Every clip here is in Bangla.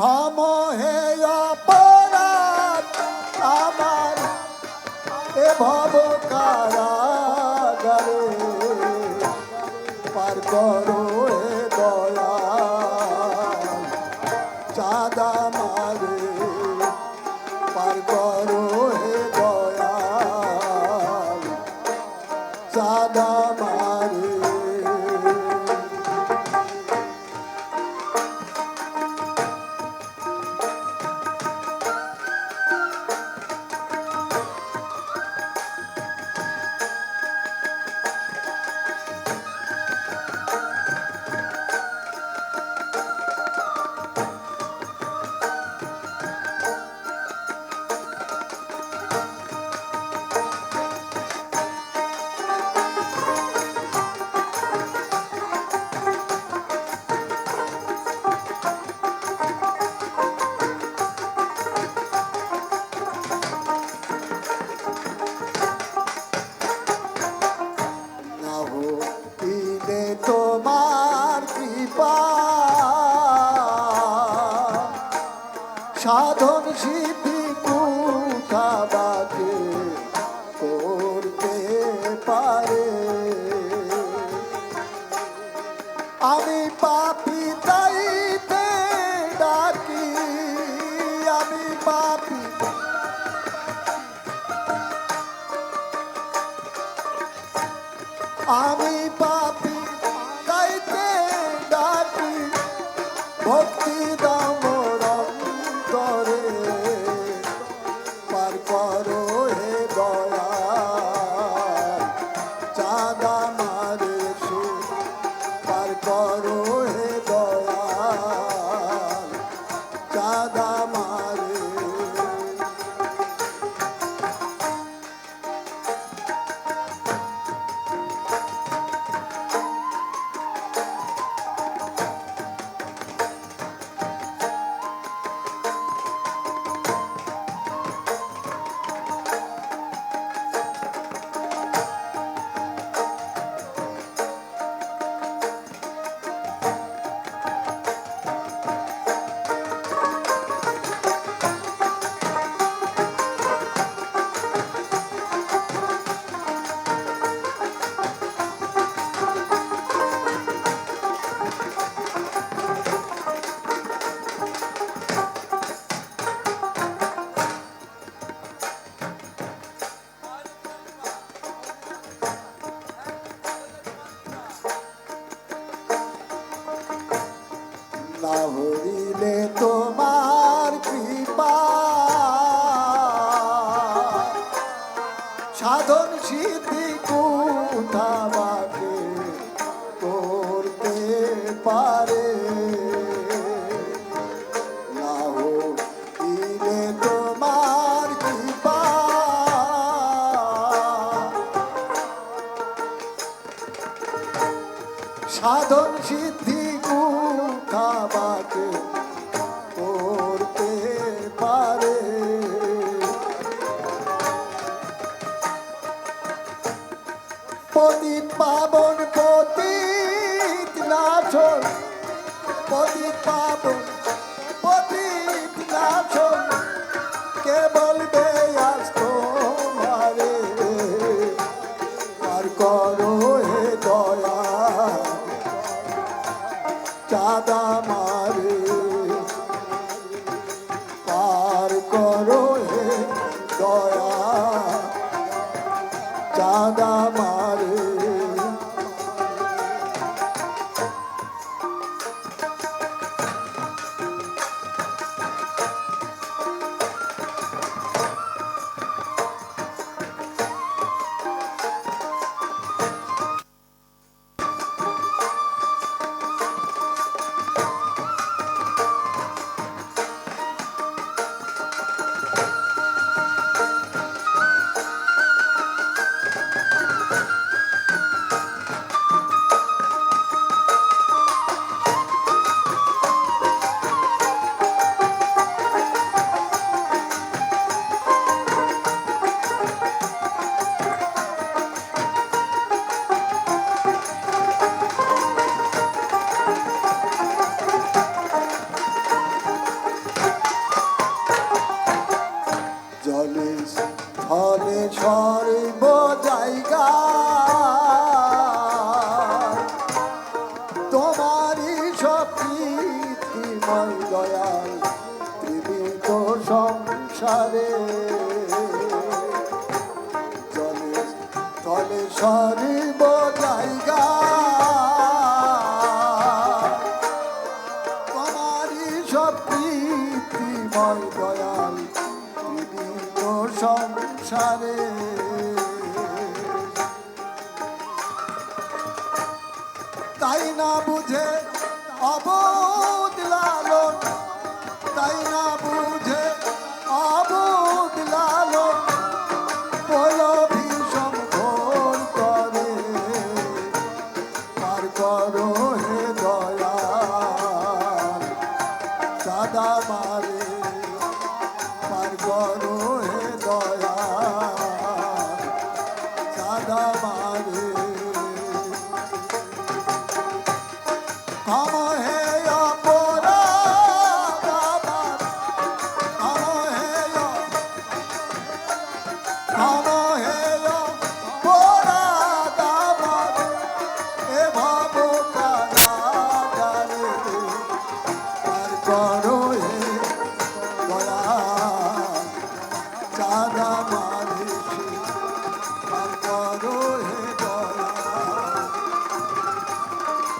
ক্ষম হে অপরাধ এ ভব কারাগারে পার করো হে দয়া চাঁদা মারে পার করো হে দয়া চাঁদা সাধন সিদ্ধি কুঠাবাকে করতে পারে। আমি পাপি তাইতে ডাকি, আমি পাপি। আমি পাপি তাইতে ডাকি, ভক্তি হইলে তোমার কৃপা। সাধন সিদ্ধি কুঠাবাকে করতে পারে। সাধন সিদ্ধি কুঠাবাকে করতে পারে। পতিত পাবন পতিত নাচন পতিত পাবন পতিত নাচন কে বলবে তোমারে। আর করো চাঁদা সরিব জায়গা। তোমারই সব প্রীতিময় দয়াল সংসারে। তাই না বুঝে অবোধ লালন, তাই না বুঝে সাদা মারে পার করো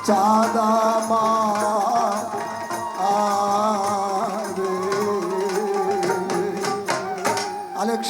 চাঁদা মা আলেক